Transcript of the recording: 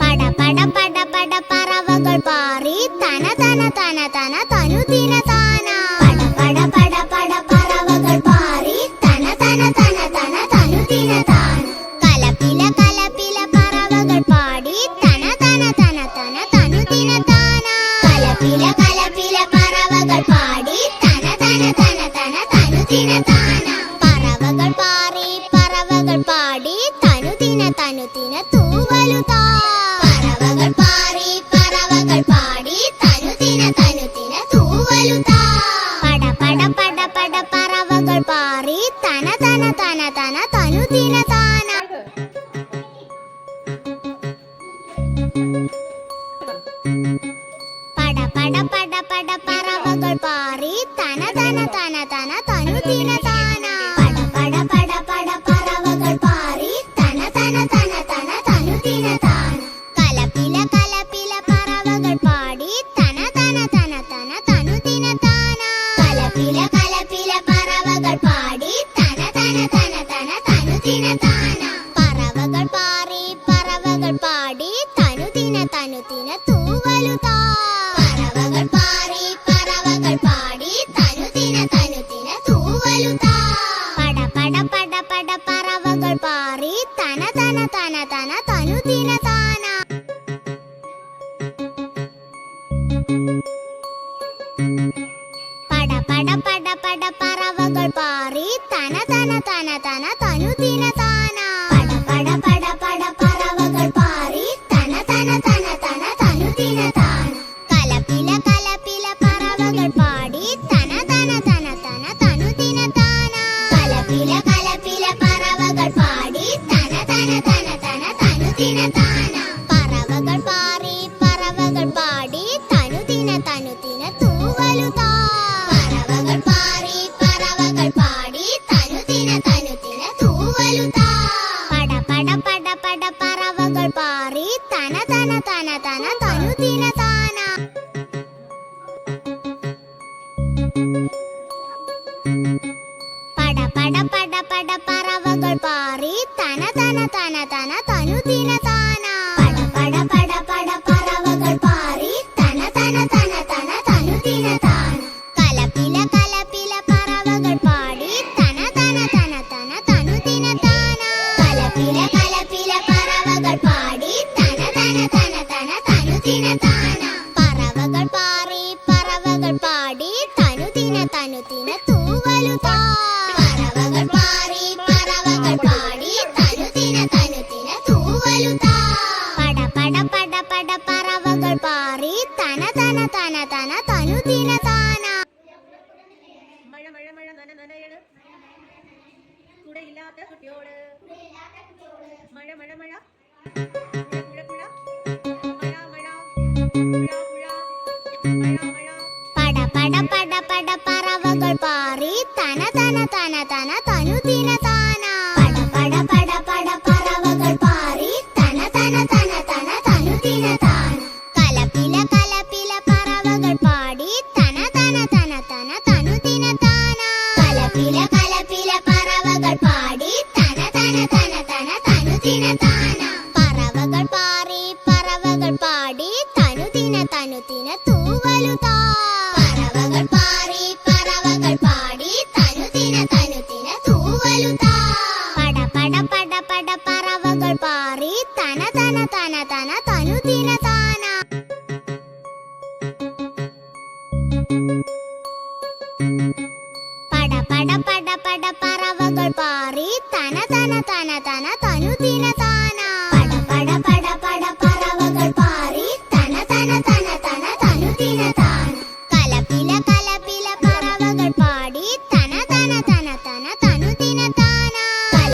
பட பட பட பட பறவைகள் பாரி தன தன தன தன தனு தின தானா பட பட பட பட பறவைகள் பாரி தன தன தன தன தனு தின தானா கலப்பில கலப்பில பறவைகள் பாடி தன தன தன தன தனு தின தானா கலப்பில கலப்பில பறவைகள் பாடி தன தன தன தன தனு தின தானா பறவைகள் பாரி பறவைகள் பாரி കഴുത്തിന് തൂവലുതാ. പറവകൾ പാറി പറവകൾ പാടി തനുതിന തനുതിന തൂവലുതാ. പട പട പട പട പറവകൾ പാറി തന തന തന തന തനുതിന താന. പട പട പട പട പറവകൾ പാറി തന തന തന തന തനുതിന மகள் பாரி தன தன தன தன தனு தின தானா பட பட பட பட பறவகள் பாரி தன தன தன தன தனு தின Pakistan. ഇല്ലാത്ത കുട്ടിയോട്. മഴ മഴ മഴ. പട പട പട പട പറവകൾ പാറി. തന തന തന തന Tagal pa.